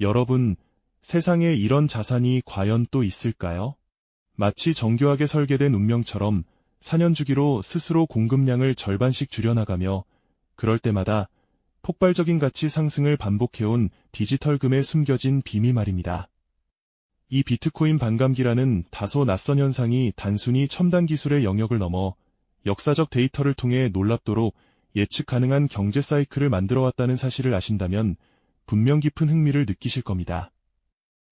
여러분, 세상에 이런 자산이 과연 또 있을까요? 마치 정교하게 설계된 운명처럼 4년 주기로 스스로 공급량을 절반씩 줄여나가며 그럴 때마다 폭발적인 가치 상승을 반복해온 디지털금에 숨겨진 비밀 말입니다. 이 비트코인 반감기라는 다소 낯선 현상이 단순히 첨단 기술의 영역을 넘어 역사적 데이터를 통해 놀랍도록 예측 가능한 경제 사이클을 만들어왔다는 사실을 아신다면 분명 깊은 흥미를 느끼실 겁니다.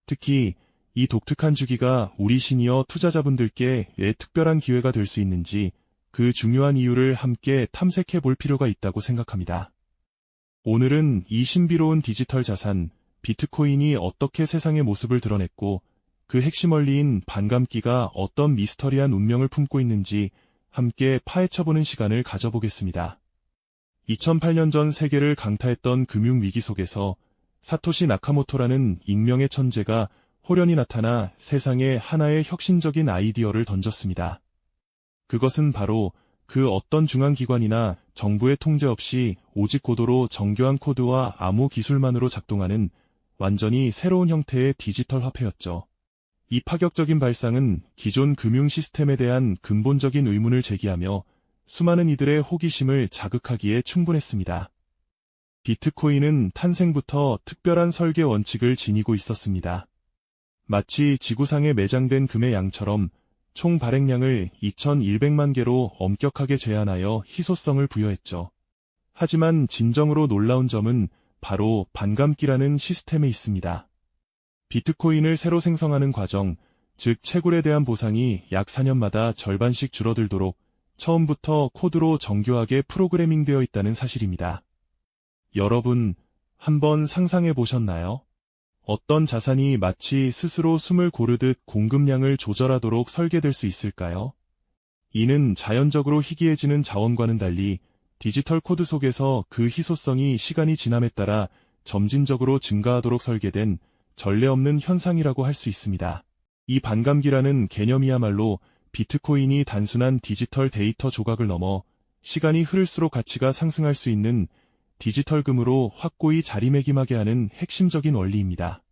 특히 이 독특한 주기가 우리 시니어 투자자분들께 왜 특별한 기회가 될 수 있는지 그 중요한 이유를 함께 탐색해 볼 필요가 있다고 생각합니다. 오늘은 이 신비로운 디지털 자산, 비트코인이 어떻게 세상의 모습을 드러냈고 그 핵심 원리인 반감기가 어떤 미스터리한 운명을 품고 있는지 함께 파헤쳐보는 시간을 가져보겠습니다. 2008년 전 세계를 강타했던 금융위기 속에서 사토시 나카모토라는 익명의 천재가 호련히 나타나 세상에 하나의 혁신적인 아이디어를 던졌습니다. 그것은 바로 그 어떤 중앙기관이나 정부의 통제 없이 오직 고도로 정교한 코드와 암호 기술만으로 작동하는 완전히 새로운 형태의 디지털 화폐였죠. 이 파격적인 발상은 기존 금융 시스템에 대한 근본적인 의문을 제기하며 수많은 이들의 호기심을 자극하기에 충분했습니다. 비트코인은 탄생부터 특별한 설계 원칙을 지니고 있었습니다. 마치 지구상에 매장된 금의 양처럼 총 발행량을 2100만 개로 엄격하게 제한하여 희소성을 부여했죠. 하지만 진정으로 놀라운 점은 바로 반감기라는 시스템에 있습니다. 비트코인을 새로 생성하는 과정, 즉 채굴에 대한 보상이 약 4년마다 절반씩 줄어들도록 처음부터 코드로 정교하게 프로그래밍되어 있다는 사실입니다. 여러분, 한번 상상해 보셨나요? 어떤 자산이 마치 스스로 숨을 고르듯 공급량을 조절하도록 설계될 수 있을까요? 이는 자연적으로 희귀해지는 자원과는 달리 디지털 코드 속에서 그 희소성이 시간이 지남에 따라 점진적으로 증가하도록 설계된 전례 없는 현상이라고 할 수 있습니다. 이 반감기라는 개념이야말로 비트코인이 단순한 디지털 데이터 조각을 넘어 시간이 흐를수록 가치가 상승할 수 있는 디지털금으로 확고히 자리매김하게 하는 핵심적인 원리입니다.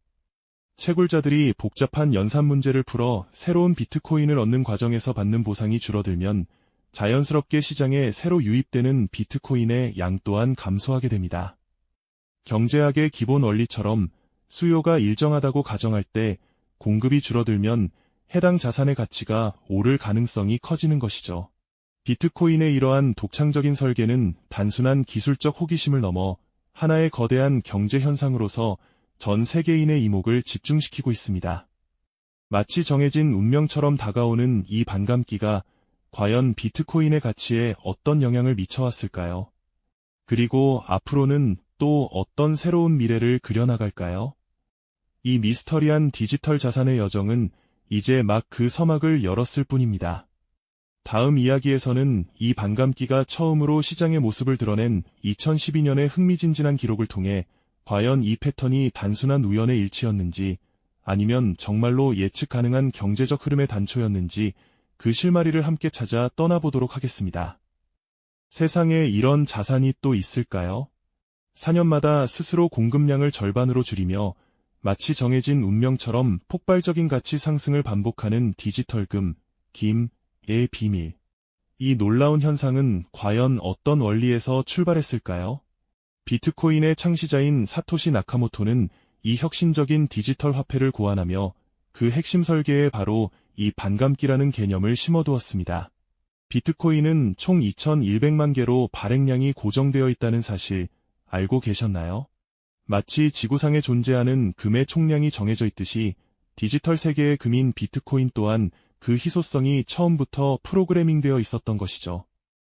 채굴자들이 복잡한 연산 문제를 풀어 새로운 비트코인을 얻는 과정에서 받는 보상이 줄어들면 자연스럽게 시장에 새로 유입되는 비트코인의 양 또한 감소하게 됩니다. 경제학의 기본 원리처럼 수요가 일정하다고 가정할 때 공급이 줄어들면 해당 자산의 가치가 오를 가능성이 커지는 것이죠. 비트코인의 이러한 독창적인 설계는 단순한 기술적 호기심을 넘어 하나의 거대한 경제 현상으로서 전 세계인의 이목을 집중시키고 있습니다. 마치 정해진 운명처럼 다가오는 이 반감기가 과연 비트코인의 가치에 어떤 영향을 미쳐왔을까요? 그리고 앞으로는 또 어떤 새로운 미래를 그려나갈까요? 이 미스터리한 디지털 자산의 여정은 이제 막 그 서막을 열었을 뿐입니다. 다음 이야기에서는 이 반감기가 처음으로 시장의 모습을 드러낸 2012년의 흥미진진한 기록을 통해 과연 이 패턴이 단순한 우연의 일치였는지 아니면 정말로 예측 가능한 경제적 흐름의 단초였는지 그 실마리를 함께 찾아 떠나보도록 하겠습니다. 세상에 이런 자산이 또 있을까요? 4년마다 스스로 공급량을 절반으로 줄이며 마치 정해진 운명처럼 폭발적인 가치 상승을 반복하는 디지털금, 김 의 비밀. 이 놀라운 현상은 과연 어떤 원리에서 출발했을까요? 비트코인의 창시자인 사토시 나카모토는 이 혁신적인 디지털 화폐를 고안하며 그 핵심 설계에 바로 이 반감기라는 개념을 심어두었습니다. 비트코인은 총 2100만 개로 발행량이 고정되어 있다는 사실 알고 계셨나요? 마치 지구상에 존재하는 금의 총량이 정해져 있듯이 디지털 세계의 금인 비트코인 또한 그 희소성이 처음부터 프로그래밍되어 있었던 것이죠.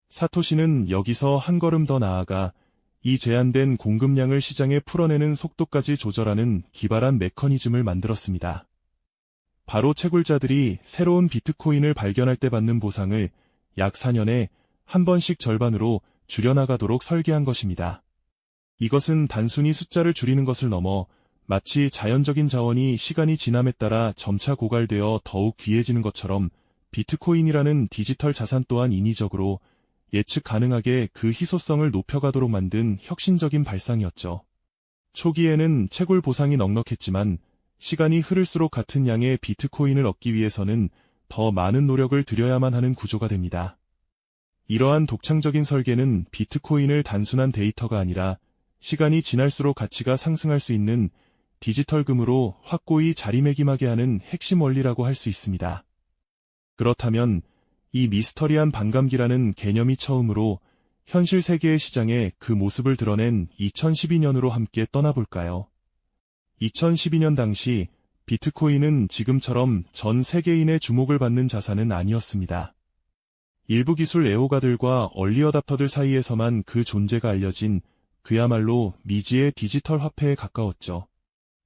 사토시는 여기서 한 걸음 더 나아가 이 제한된 공급량을 시장에 풀어내는 속도까지 조절하는 기발한 메커니즘을 만들었습니다. 바로 채굴자들이 새로운 비트코인을 발견할 때 받는 보상을 약 4년에 한 번씩 절반으로 줄여나가도록 설계한 것입니다. 이것은 단순히 숫자를 줄이는 것을 넘어 마치 자연적인 자원이 시간이 지남에 따라 점차 고갈되어 더욱 귀해지는 것처럼 비트코인이라는 디지털 자산 또한 인위적으로 예측 가능하게 그 희소성을 높여가도록 만든 혁신적인 발상이었죠. 초기에는 채굴 보상이 넉넉했지만 시간이 흐를수록 같은 양의 비트코인을 얻기 위해서는 더 많은 노력을 들여야만 하는 구조가 됩니다. 이러한 독창적인 설계는 비트코인을 단순한 데이터가 아니라 시간이 지날수록 가치가 상승할 수 있는 디지털 금으로 확고히 자리매김하게 하는 핵심 원리라고 할 수 있습니다. 그렇다면 이 미스터리한 반감기라는 개념이 처음으로 현실 세계의 시장에 그 모습을 드러낸 2012년으로 함께 떠나볼까요? 2012년 당시 비트코인은 지금처럼 전 세계인의 주목을 받는 자산은 아니었습니다. 일부 기술 애호가들과 얼리어답터들 사이에서만 그 존재가 알려진 그야말로 미지의 디지털 화폐에 가까웠죠.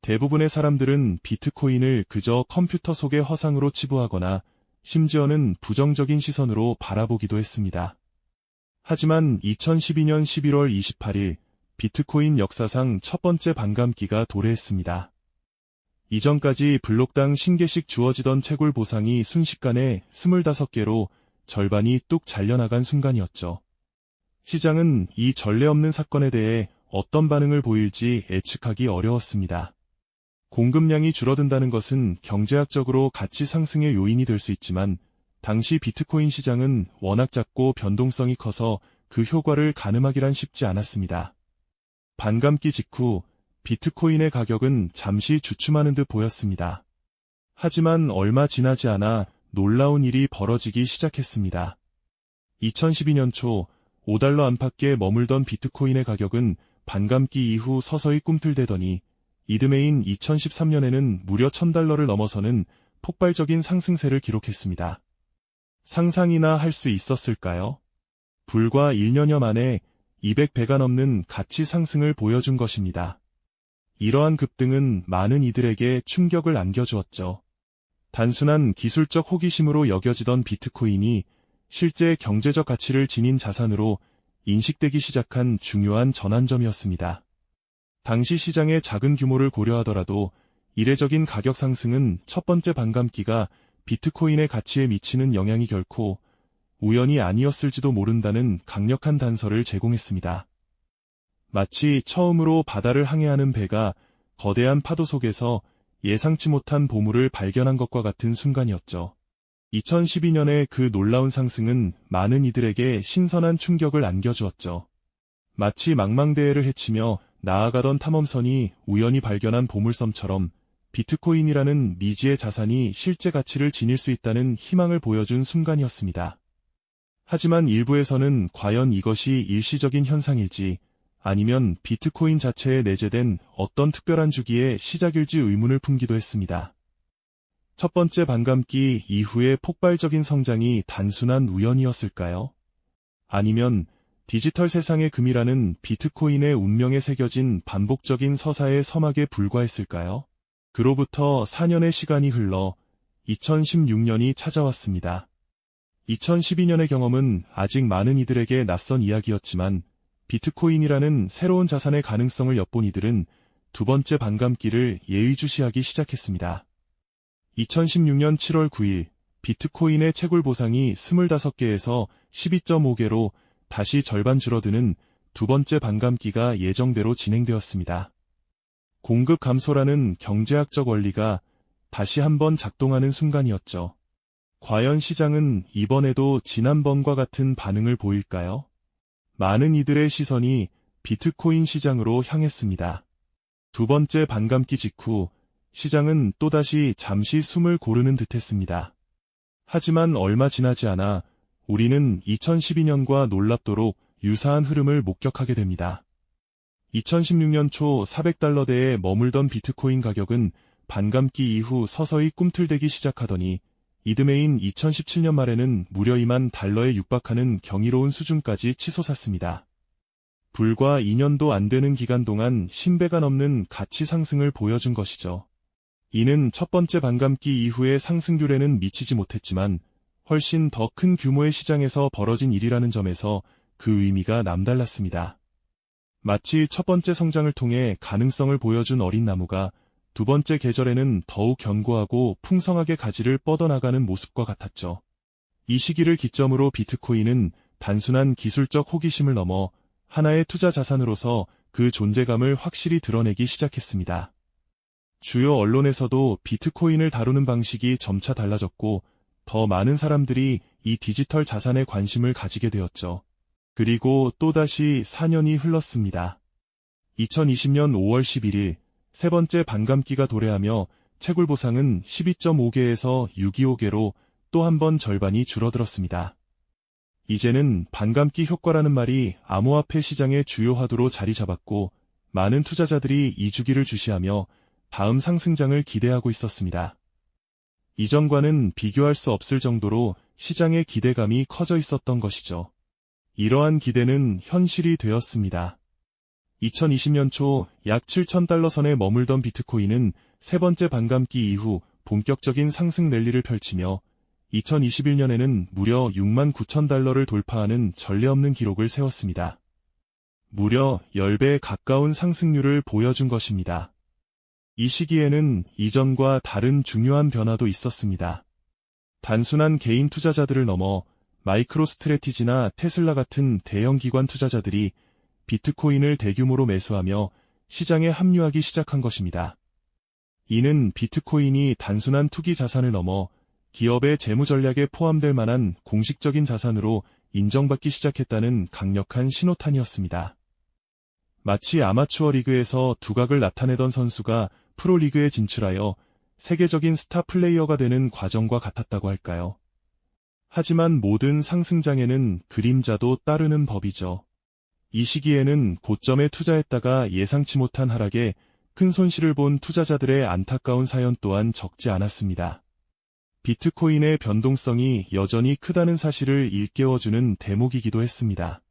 대부분의 사람들은 비트코인을 그저 컴퓨터 속의 허상으로 치부하거나 심지어는 부정적인 시선으로 바라보기도 했습니다. 하지만 2012년 11월 28일 비트코인 역사상 첫 번째 반감기가 도래했습니다. 이전까지 블록당 신개씩 주어지던 채굴 보상이 순식간에 25개로 절반이 뚝 잘려나간 순간이었죠. 시장은 이 전례 없는 사건에 대해 어떤 반응을 보일지 예측하기 어려웠습니다. 공급량이 줄어든다는 것은 경제학적으로 가치 상승의 요인이 될 수 있지만 당시 비트코인 시장은 워낙 작고 변동성이 커서 그 효과를 가늠하기란 쉽지 않았습니다. 반감기 직후 비트코인의 가격은 잠시 주춤하는 듯 보였습니다. 하지만 얼마 지나지 않아 놀라운 일이 벌어지기 시작했습니다. 2012년 초 5달러 안팎에 머물던 비트코인의 가격은 반감기 이후 서서히 꿈틀대더니 이듬해인 2013년에는 무려 1000달러를 넘어서는 폭발적인 상승세를 기록했습니다. 상상이나 할 수 있었을까요? 불과 1년여 만에 200배가 넘는 가치 상승을 보여준 것입니다. 이러한 급등은 많은 이들에게 충격을 안겨주었죠. 단순한 기술적 호기심으로 여겨지던 비트코인이 실제 경제적 가치를 지닌 자산으로 인식되기 시작한 중요한 전환점이었습니다. 당시 시장의 작은 규모를 고려하더라도 이례적인 가격 상승은 첫 번째 반감기가 비트코인의 가치에 미치는 영향이 결코 우연이 아니었을지도 모른다는 강력한 단서를 제공했습니다. 마치 처음으로 바다를 항해하는 배가 거대한 파도 속에서 예상치 못한 보물을 발견한 것과 같은 순간이었죠. 2012년의 그 놀라운 상승은 많은 이들에게 신선한 충격을 안겨주었죠. 마치 망망대해를 헤치며 나아가던 탐험선이 우연히 발견한 보물섬처럼 비트코인이라는 미지의 자산이 실제 가치를 지닐 수 있다는 희망을 보여준 순간이었습니다. 하지만 일부에서는 과연 이것이 일시적인 현상일지 아니면 비트코인 자체에 내재된 어떤 특별한 주기의 시작일지 의문을 품기도 했습니다. 첫 번째 반감기 이후의 폭발적인 성장이 단순한 우연이었을까요? 아니면 디지털 세상의 금이라는 비트코인의 운명에 새겨진 반복적인 서사의 서막에 불과했을까요? 그로부터 4년의 시간이 흘러 2016년이 찾아왔습니다. 2012년의 경험은 아직 많은 이들에게 낯선 이야기였지만 비트코인이라는 새로운 자산의 가능성을 엿본 이들은 두 번째 반감기를 예의주시하기 시작했습니다. 2016년 7월 9일 비트코인의 채굴 보상이 25개에서 12.5개로 다시 절반 줄어드는 두 번째 반감기가 예정대로 진행되었습니다. 공급 감소라는 경제학적 원리가 다시 한번 작동하는 순간이었죠. 과연 시장은 이번에도 지난번과 같은 반응을 보일까요? 많은 이들의 시선이 비트코인 시장으로 향했습니다. 두 번째 반감기 직후 시장은 또다시 잠시 숨을 고르는 듯 했습니다. 하지만 얼마 지나지 않아 우리는 2012년과 놀랍도록 유사한 흐름을 목격하게 됩니다. 2016년 초 400달러대에 머물던 비트코인 가격은 반감기 이후 서서히 꿈틀대기 시작하더니 이듬해인 2017년 말에는 무려 2만 달러에 육박하는 경이로운 수준까지 치솟았습니다. 불과 2년도 안 되는 기간 동안 신배가 넘는 가치 상승을 보여준 것이죠. 이는 첫 번째 반감기 이후의 상승률에는 미치지 못했지만 훨씬 더 큰 규모의 시장에서 벌어진 일이라는 점에서 그 의미가 남달랐습니다. 마치 첫 번째 성장을 통해 가능성을 보여준 어린 나무가 두 번째 계절에는 더욱 견고하고 풍성하게 가지를 뻗어나가는 모습과 같았죠. 이 시기를 기점으로 비트코인은 단순한 기술적 호기심을 넘어 하나의 투자 자산으로서 그 존재감을 확실히 드러내기 시작했습니다. 주요 언론에서도 비트코인을 다루는 방식이 점차 달라졌고 더 많은 사람들이 이 디지털 자산에 관심을 가지게 되었죠. 그리고 또다시 4년이 흘렀습니다. 2020년 5월 11일 세 번째 반감기가 도래하며 채굴 보상은 12.5개에서 625개로 또 한 번 절반이 줄어들었습니다. 이제는 반감기 효과라는 말이 암호화폐 시장의 주요 화두로 자리 잡았고 많은 투자자들이 이 주기를 주시하며 다음 상승장을 기대하고 있었습니다. 이전과는 비교할 수 없을 정도로 시장의 기대감이 커져 있었던 것이죠. 이러한 기대는 현실이 되었습니다. 2020년 초 약 7,000달러 선에 머물던 비트코인은 세 번째 반감기 이후 본격적인 상승 랠리를 펼치며 2021년에는 무려 6만 9천 달러를 돌파하는 전례 없는 기록을 세웠습니다. 무려 10배 가까운 상승률을 보여준 것입니다. 이 시기에는 이전과 다른 중요한 변화도 있었습니다. 단순한 개인 투자자들을 넘어 마이크로 스트레티지나 테슬라 같은 대형 기관 투자자들이 비트코인을 대규모로 매수하며 시장에 합류하기 시작한 것입니다. 이는 비트코인이 단순한 투기 자산을 넘어 기업의 재무 전략에 포함될 만한 공식적인 자산으로 인정받기 시작했다는 강력한 신호탄이었습니다. 마치 아마추어 리그에서 두각을 나타내던 선수가 프로리그에 진출하여 세계적인 스타 플레이어가 되는 과정과 같았다고 할까요? 하지만 모든 상승장에는 그림자도 따르는 법이죠. 이 시기에는 고점에 투자했다가 예상치 못한 하락에 큰 손실을 본 투자자들의 안타까운 사연 또한 적지 않았습니다. 비트코인의 변동성이 여전히 크다는 사실을 일깨워주는 대목이기도 했습니다.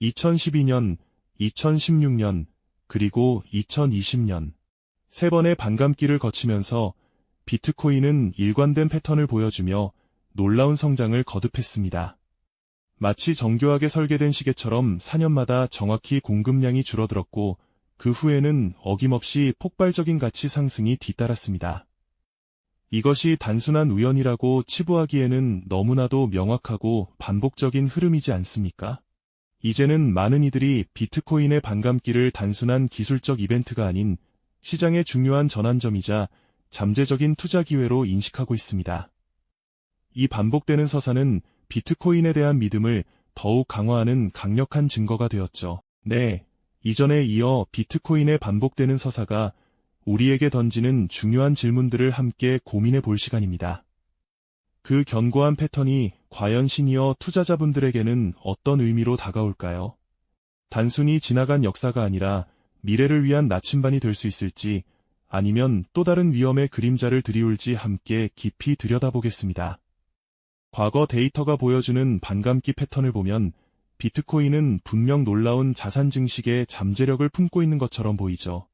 2012년, 2016년, 그리고 2020년 세 번의 반감기를 거치면서 비트코인은 일관된 패턴을 보여주며 놀라운 성장을 거듭했습니다. 마치 정교하게 설계된 시계처럼 4년마다 정확히 공급량이 줄어들었고 그 후에는 어김없이 폭발적인 가치 상승이 뒤따랐습니다. 이것이 단순한 우연이라고 치부하기에는 너무나도 명확하고 반복적인 흐름이지 않습니까? 이제는 많은 이들이 비트코인의 반감기를 단순한 기술적 이벤트가 아닌 시장의 중요한 전환점이자 잠재적인 투자 기회로 인식하고 있습니다. 이 반복되는 서사는 비트코인에 대한 믿음을 더욱 강화하는 강력한 증거가 되었죠. 네, 이전에 이어 비트코인의 반복되는 서사가 우리에게 던지는 중요한 질문들을 함께 고민해 볼 시간입니다. 그 견고한 패턴이 과연 시니어 투자자분들에게는 어떤 의미로 다가올까요? 단순히 지나간 역사가 아니라 미래를 위한 나침반이 될 수 있을지 아니면 또 다른 위험의 그림자를 드리울지 함께 깊이 들여다보겠습니다. 과거 데이터가 보여주는 반감기 패턴을 보면 비트코인은 분명 놀라운 자산 증식의 잠재력을 품고 있는 것처럼 보이죠.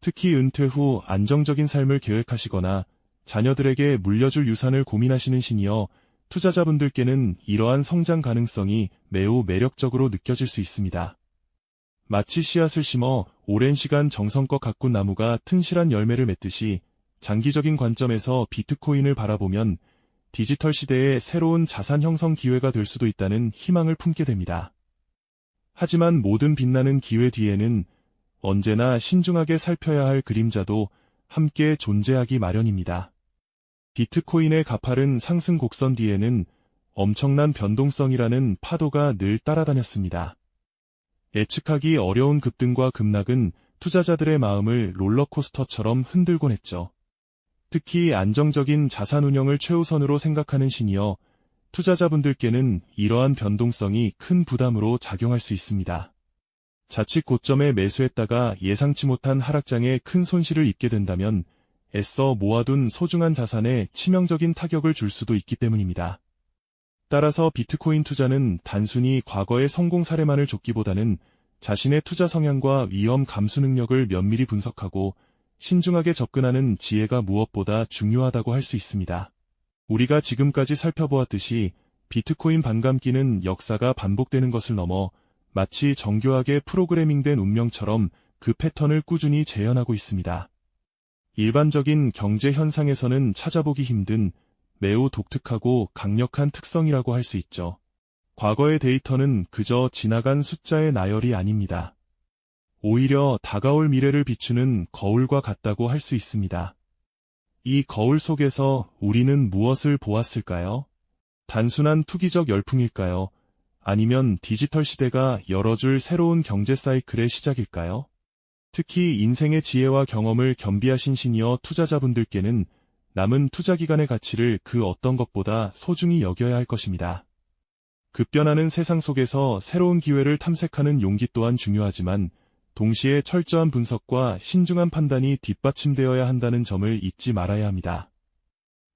특히 은퇴 후 안정적인 삶을 계획하시거나 자녀들에게 물려줄 유산을 고민하시는 시니어 투자자분들께는 이러한 성장 가능성이 매우 매력적으로 느껴질 수 있습니다. 마치 씨앗을 심어 오랜 시간 정성껏 가꾼 나무가 튼실한 열매를 맺듯이 장기적인 관점에서 비트코인을 바라보면 디지털 시대의 새로운 자산 형성 기회가 될 수도 있다는 희망을 품게 됩니다. 하지만 모든 빛나는 기회 뒤에는 언제나 신중하게 살펴야 할 그림자도 함께 존재하기 마련입니다. 비트코인의 가파른 상승 곡선 뒤에는 엄청난 변동성이라는 파도가 늘 따라다녔습니다. 예측하기 어려운 급등과 급락은 투자자들의 마음을 롤러코스터처럼 흔들곤 했죠. 특히 안정적인 자산 운영을 최우선으로 생각하는 시니어 투자자분들께는 이러한 변동성이 큰 부담으로 작용할 수 있습니다. 자칫 고점에 매수했다가 예상치 못한 하락장에 큰 손실을 입게 된다면 애써 모아둔 소중한 자산에 치명적인 타격을 줄 수도 있기 때문입니다. 따라서 비트코인 투자는 단순히 과거의 성공 사례만을 줬기보다는 자신의 투자 성향과 위험 감수 능력을 면밀히 분석하고 신중하게 접근하는 지혜가 무엇보다 중요하다고 할 수 있습니다. 우리가 지금까지 살펴보았듯이 비트코인 반감기는 역사가 반복되는 것을 넘어 마치 정교하게 프로그래밍된 운명처럼 그 패턴을 꾸준히 재현하고 있습니다. 일반적인 경제 현상에서는 찾아보기 힘든 매우 독특하고 강력한 특성이라고 할 수 있죠. 과거의 데이터는 그저 지나간 숫자의 나열이 아닙니다. 오히려 다가올 미래를 비추는 거울과 같다고 할 수 있습니다. 이 거울 속에서 우리는 무엇을 보았을까요? 단순한 투기적 열풍일까요? 아니면 디지털 시대가 열어줄 새로운 경제 사이클의 시작일까요? 특히 인생의 지혜와 경험을 겸비하신 시니어 투자자분들께는 남은 투자 기간의 가치를 그 어떤 것보다 소중히 여겨야 할 것입니다. 급변하는 세상 속에서 새로운 기회를 탐색하는 용기 또한 중요하지만 동시에 철저한 분석과 신중한 판단이 뒷받침되어야 한다는 점을 잊지 말아야 합니다.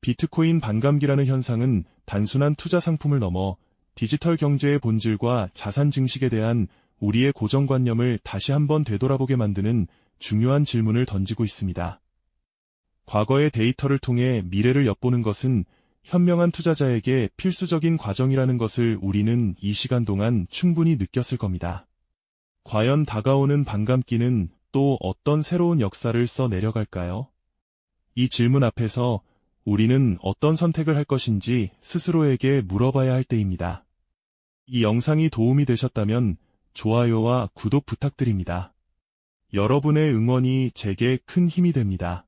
비트코인 반감기라는 현상은 단순한 투자 상품을 넘어 디지털 경제의 본질과 자산 증식에 대한 우리의 고정관념을 다시 한번 되돌아보게 만드는 중요한 질문을 던지고 있습니다. 과거의 데이터를 통해 미래를 엿보는 것은 현명한 투자자에게 필수적인 과정이라는 것을 우리는 이 시간 동안 충분히 느꼈을 겁니다. 과연 다가오는 반감기는 또 어떤 새로운 역사를 써 내려갈까요? 이 질문 앞에서 우리는 어떤 선택을 할 것인지 스스로에게 물어봐야 할 때입니다. 이 영상이 도움이 되셨다면 좋아요와 구독 부탁드립니다. 여러분의 응원이 제게 큰 힘이 됩니다.